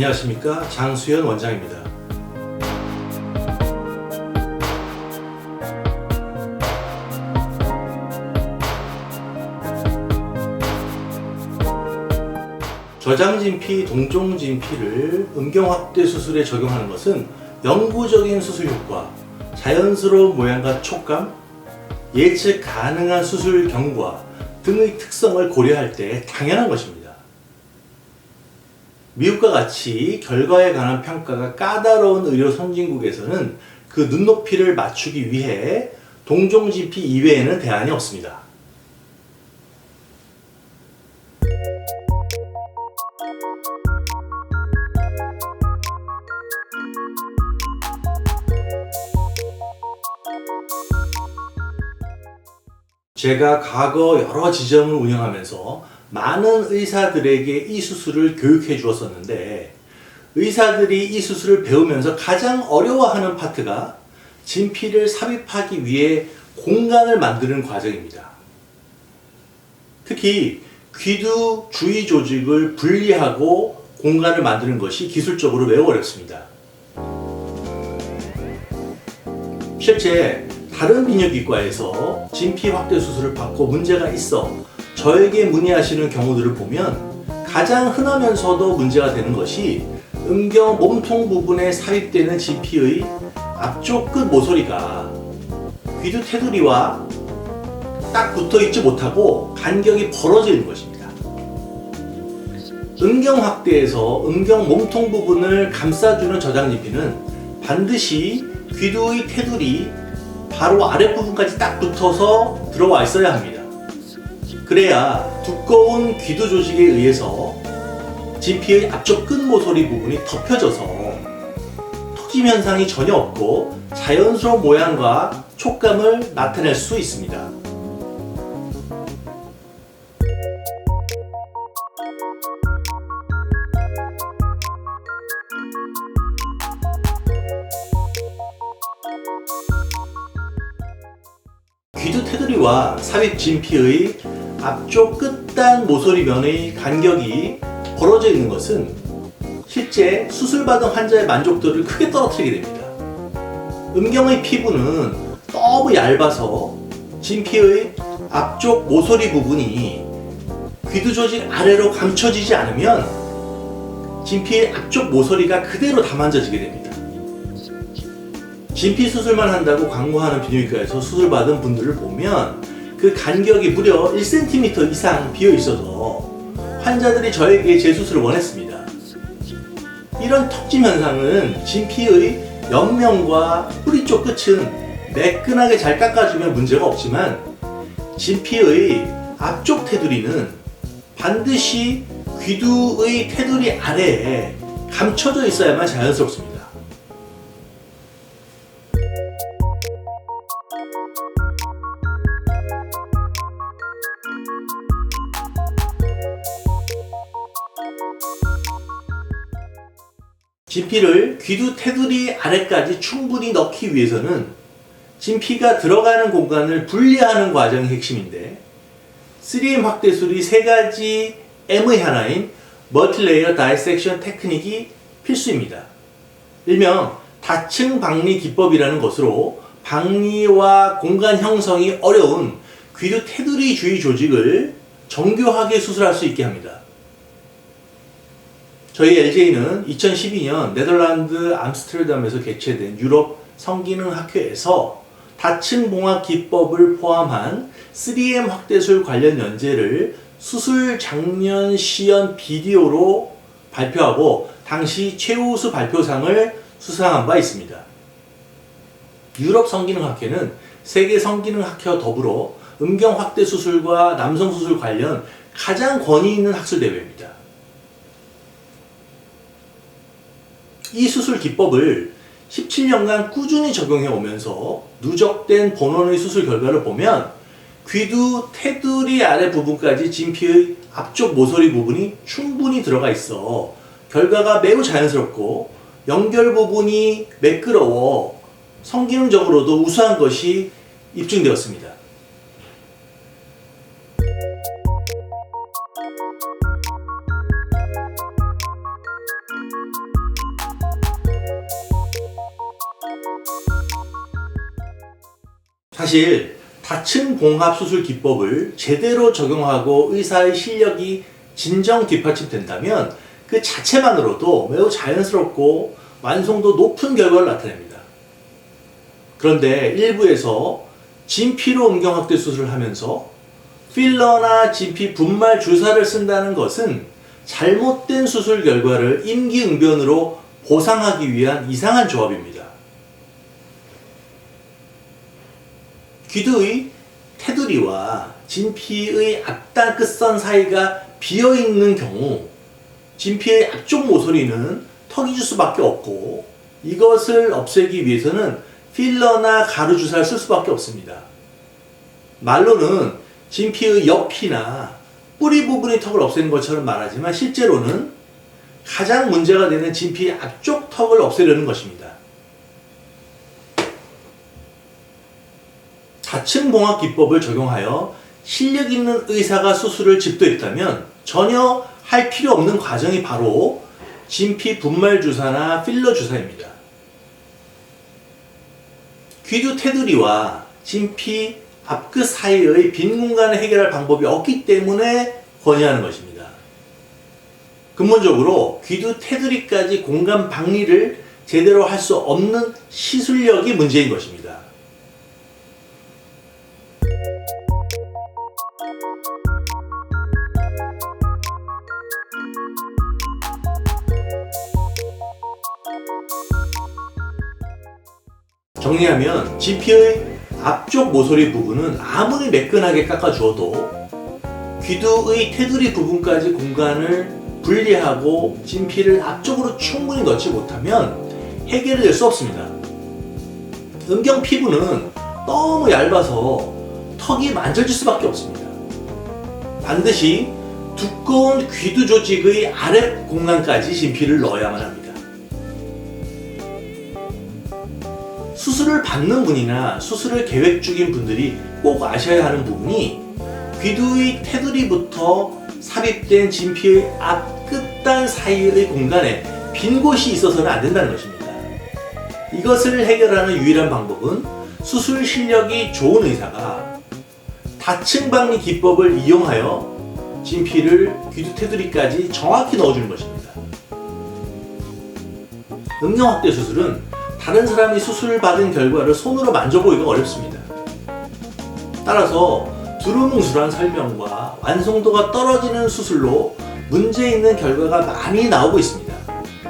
안녕하십니까 장수현 원장입니다. 저장진피, 동종진피를 음경확대 수술에 적용하는 것은 영구적인 수술 효과, 자연스러운 모양과 촉감, 예측 가능한 수술 경과 등의 특성을 고려할 때 당연한 것입니다. 미국과 같이 결과에 관한 평가가 까다로운 의료 선진국에서는 그 눈높이를 맞추기 위해 동종진피 이외에는 대안이 없습니다. 제가 과거 여러 지점을 운영하면서 많은 의사들에게 이 수술을 교육해 주었었는데 의사들이 이 수술을 배우면서 가장 어려워하는 파트가 진피를 삽입하기 위해 공간을 만드는 과정입니다. 특히 귀두 주위 조직을 분리하고 공간을 만드는 것이 기술적으로 매우 어렵습니다. 실제 다른 비뇨기과에서 진피 확대 수술을 받고 문제가 있어 저에게 문의하시는 경우들을 보면 가장 흔하면서도 문제가 되는 것이 음경 몸통 부분에 삽입되는 진피의 앞쪽 끝 모서리가 귀두 테두리와 딱 붙어 있지 못하고 간격이 벌어져 있는 것입니다. 음경 확대에서 음경 몸통 부분을 감싸주는 저장 진피는 반드시 귀두의 테두리 바로 아랫부분까지 딱 붙어서 들어와 있어야 합니다. 그래야 두꺼운 귀두 조직에 의해서 진피의 앞쪽 끝 모서리 부분이 덮여져서 턱짐 현상이 전혀 없고 자연스러운 모양과 촉감을 나타낼 수 있습니다. 귀두 테두리와 삽입 진피의 앞쪽 끝단 모서리 면의 간격이 벌어져 있는 것은 실제 수술받은 환자의 만족도를 크게 떨어뜨리게 됩니다. 음경의 피부는 너무 얇아서 진피의 앞쪽 모서리 부분이 귀두 조직 아래로 감춰지지 않으면 진피의 앞쪽 모서리가 그대로 다 만져지게 됩니다. 진피 수술만 한다고 광고하는 비뇨기과에서 수술받은 분들을 보면 그 간격이 무려 1cm 이상 비어 있어서 환자들이 저에게 재수술을 원했습니다. 이런 턱짐 현상은 진피의 옆면과 뿌리 쪽 끝은 매끈하게 잘 깎아주면 문제가 없지만 진피의 앞쪽 테두리는 반드시 귀두의 테두리 아래에 감춰져 있어야만 자연스럽습니다. 진피를 귀두 테두리 아래까지 충분히 넣기 위해서는 진피가 들어가는 공간을 분리하는 과정이 핵심인데 3M 확대술이 세 가지 M의 하나인 멀티레이어 다이섹션 테크닉이 필수입니다. 일명 다층 박리 기법이라는 것으로 박리와 공간 형성이 어려운 귀두 테두리 주위 조직을 정교하게 수술할 수 있게 합니다. 저희 LJ는 2012년 네덜란드 암스테르담에서 개최된 유럽 성기능 학회에서 다층 봉합 기법을 포함한 3M 확대술 관련 연재를 수술 장면 시연 비디오로 발표하고 당시 최우수 발표상을 수상한 바 있습니다. 유럽 성기능학회는 세계 성기능학회와 더불어 음경 확대 수술과 남성 수술 관련 가장 권위 있는 학술 대회입니다. 이 수술 기법을 17년간 꾸준히 적용해 오면서 누적된 본원의 수술 결과를 보면 귀두 테두리 아래 부분까지 진피의 앞쪽 모서리 부분이 충분히 들어가 있어 결과가 매우 자연스럽고 연결 부분이 매끄러워 성기능적으로도 우수한 것이 입증되었습니다. 사실 다층 봉합 수술 기법을 제대로 적용하고 의사의 실력이 진정 뒷받침된다면 그 자체만으로도 매우 자연스럽고 완성도 높은 결과를 나타냅니다. 그런데 일부에서 진피로 음경 확대 수술을 하면서 필러나 진피 분말 주사를 쓴다는 것은 잘못된 수술 결과를 임기응변으로 보상하기 위한 이상한 조합입니다. 귀두의 테두리와 진피의 앞단 끝선 사이가 비어 있는 경우 진피의 앞쪽 모서리는 턱이 줄 수밖에 없고 이것을 없애기 위해서는 필러나 가루 주사를 쓸 수밖에 없습니다. 말로는 진피의 옆이나 뿌리 부분의 턱을 없애는 것처럼 말하지만 실제로는 가장 문제가 되는 진피 앞쪽 턱을 없애려는 것입니다. 다층 봉합 기법을 적용하여 실력 있는 의사가 수술을 집도했다면 전혀 할 필요 없는 과정이 바로 진피 분말 주사나 필러 주사입니다. 귀두 테두리와 진피 앞끝 사이의 빈 공간을 해결할 방법이 없기 때문에 권유하는 것입니다. 근본적으로 귀두 테두리까지 공간 방리를 제대로 할 수 없는 시술력이 문제인 것입니다. 정리하면 GP의 앞쪽 모서리 부분은 아무리 매끈하게 깎아주어도 귀두의 테두리 부분까지 공간을 분리하고 진피를 앞쪽으로 충분히 넣지 못하면 해결이 될 수 없습니다. 음경 피부는 너무 얇아서 턱이 만져질 수밖에 없습니다. 반드시 두꺼운 귀두 조직의 아래 공간까지 진피를 넣어야만 합니다. 수술을 받는 분이나 수술을 계획 중인 분들이 꼭 아셔야 하는 부분이 귀두의 테두리부터 삽입된 진피의 앞 끝단 사이의 공간에 빈 곳이 있어서는 안 된다는 것입니다. 이것을 해결하는 유일한 방법은 수술 실력이 좋은 의사가 다층 방리 기법을 이용하여 진피를 귀두 테두리까지 정확히 넣어주는 것입니다. 음경 확대 수술은 다른 사람이 수술을 받은 결과를 손으로 만져보기가 어렵습니다. 따라서 두루뭉술한 설명과 완성도가 떨어지는 수술로 문제 있는 결과가 많이 나오고 있습니다.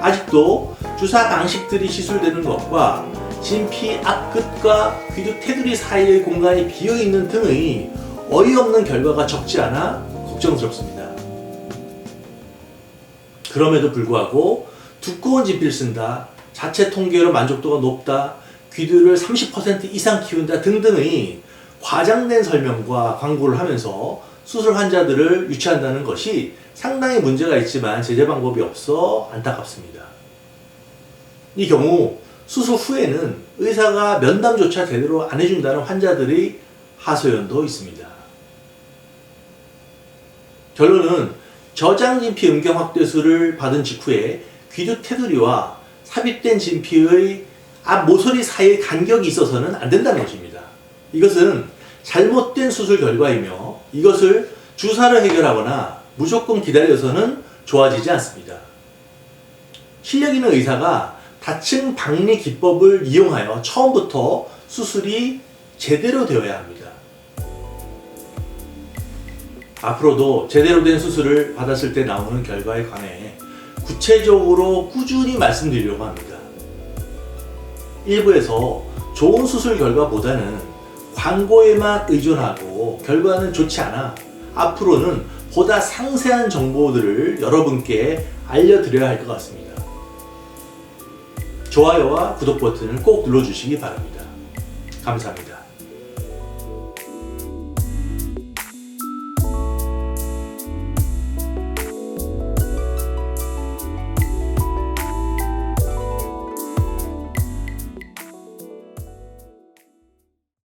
아직도 주사 방식들이 시술되는 것과 진피 앞끝과 귀두 테두리 사이의 공간이 비어 있는 등의 어이없는 결과가 적지 않아 걱정스럽습니다. 그럼에도 불구하고 두꺼운 진피를 쓴다, 자체 통계로 만족도가 높다, 귀두를 30% 이상 키운다 등등의 과장된 설명과 광고를 하면서 수술 환자들을 유치한다는 것이 상당히 문제가 있지만 제재 방법이 없어 안타깝습니다. 이 경우 수술 후에는 의사가 면담조차 제대로 안 해준다는 환자들의 하소연도 있습니다. 결론은 저장진피 음경 확대술을 받은 직후에 귀두 테두리와 삽입된 진피의 앞 모서리 사이의 간격이 있어서는 안 된다는 것입니다. 이것은 잘못된 수술 결과이며 이것을 주사로 해결하거나 무조건 기다려서는 좋아지지 않습니다. 실력 있는 의사가 다층 박리 기법을 이용하여 처음부터 수술이 제대로 되어야 합니다. 앞으로도 제대로 된 수술을 받았을 때 나오는 결과에 관해 구체적으로 꾸준히 말씀드리려고 합니다. 일부에서 좋은 수술 결과보다는 광고에만 의존하고 결과는 좋지 않아 앞으로는 보다 상세한 정보들을 여러분께 알려드려야 할 것 같습니다. 좋아요와 구독 버튼을 꼭 눌러주시기 바랍니다. 감사합니다.